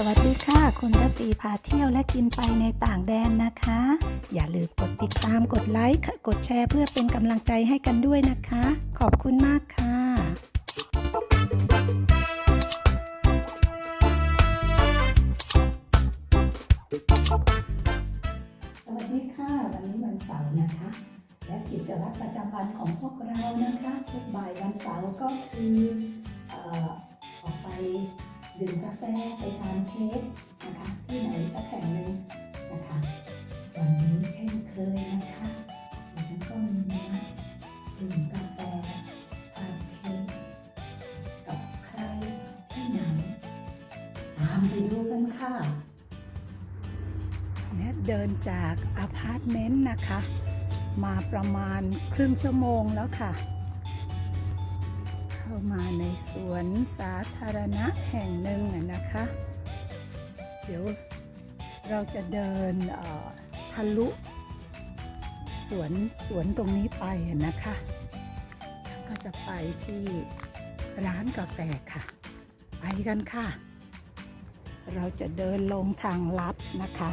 สวัสดีค่ะ คุณรตีพาเที่ยวและกินไปในต่างแดนนะคะ อย่าลืมกดติดตามกดไลค์กดแชร์เพื่อเป็นกำลังใจให้กันด้วยนะคะ ขอบคุณมากค่ะสวัสดีค่ะวันนี้วันเสาร์นะคะ และกิจวัตรประจำวันของพวกเรานะคะ ทุกบ่ายวันเสาร์ก็คืออออกไป ดื่มกาแฟไปทานเค้กนะคะ ที่ไหนสักแห่งหนึ่งนะคะ วันนี้เช่นเคยนะคะดิฉันก็มีนัดดื่มกาแฟทานเค้กกับใครที่ไหนตามไปดูกันค่ะเนี่ยเดินจากอพาร์ตเมนต์นะคะ มาประมาณครึ่งชั่วโมงแล้วค่ะ เข้ามาในสวนสาธารณะแห่งหนึ่งอะนะคะ เดี๋ยวเราจะเดินทะลุสวนสวนตรงนี้ไปอะนะคะแล้วก็จะไปที่ร้านกาแฟค่ะ ไปกันค่ะ เราจะเดินลงทางลัดนะคะ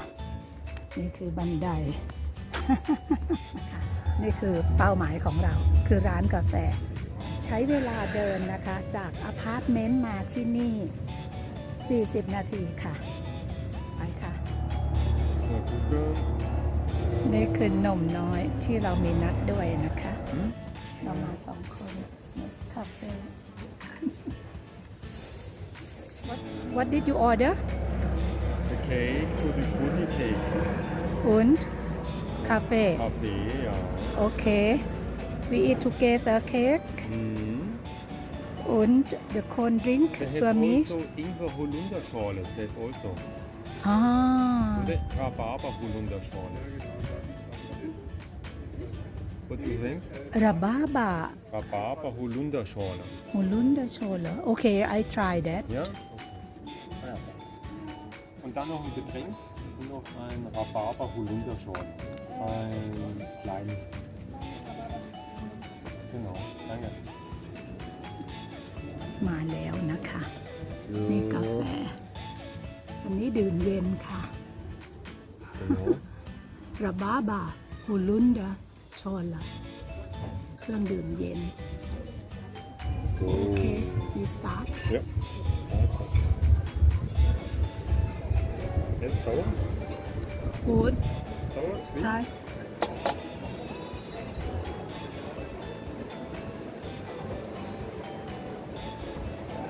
นี่คือบันได นี่คือเป้าหมายของเราคือร้านกาแฟ ใช้เวลาเดินนะคะจากอพาร์ตเมนต์มาที่นี่ 40 นาทีค่ะ ไปค่ะ Ja, gucken. นี่คือนมน้อยที่เรามีนัดด้วยนะคะ Hm? เรามาสองคนเนสคาเฟ่ What What did you order The cake, Tutti Frutti Cake. und Kaffee Kaffee, ja. Okay we eat together cake Mhm. und the cold drink They für have mich also Ingwer Holunderschorle. They have also. ah The Rhabarber Holunderschorle. What do you think? Rhababa Rhabarber Holunderschorle. Holunderschorle Okay I try that? Ah, ja. Und dann noch ein Getränk und noch ein Rhabarber Holunderschorle. Ein kleines. Genau, danke. มาแล้วนะคะ นี่กาแฟ อันนี้ดื่มเย็นค่ะ Genau. ระบ้าบาฮูลุนเดอชอลเครื่องดื่มเย็น โอเค we start Ja. Jetzt sauer? good Sauer, sweet? try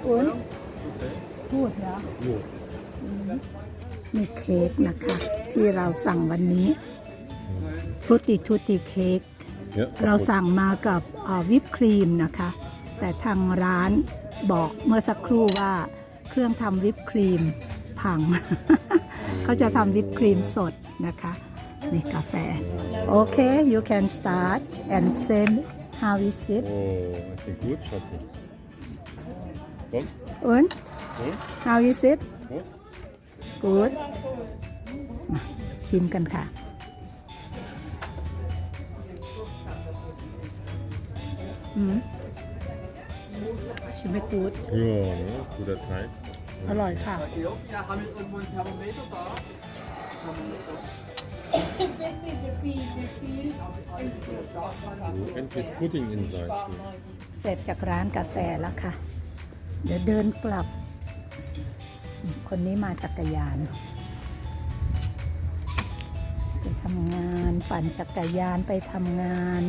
อุ่น Okay. พูดแล้ว Gut. มีเค้กนะคะ ที่เราสั่งวันนี้ฟรุตติทูติเค้ก Ja. เราสั่งมากับวิปครีมนะคะ แต่ทางร้านบอกเมื่อสักครู่ว่าเครื่องทำวิปครีมพัง เขาจะทำวิปครีมสดนะคะนี่กาแฟ โอเค you can start and say how is it Oh, ich bin gut, Schatzi. Komm, อุ่น komm, how is it komm. good มาชิมกันค่ะ อืมชิมไม่กูด Ja, ne? guter Teig. อร่อยค่ะ Ja, haben wir irgendwo ein Thermometer da? Oh, endlich Pudding inside. hier. เสร็จจากร้านกาแฟแล้วค่ะ เดี๋ยวเดินกลับ คนนี้มาจักรยานไปทำงานปั่นจักรยานไปทำงาน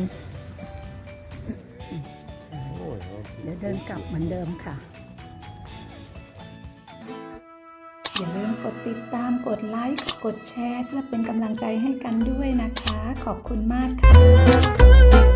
เดี๋ยวเดินกลับเหมือนเดิมค่ะ อย่าลืมกดติดตามกดไลค์กดแชร์ เพื่อเป็นกำลังใจให้กันด้วยนะคะ ขอบคุณมากค่ะ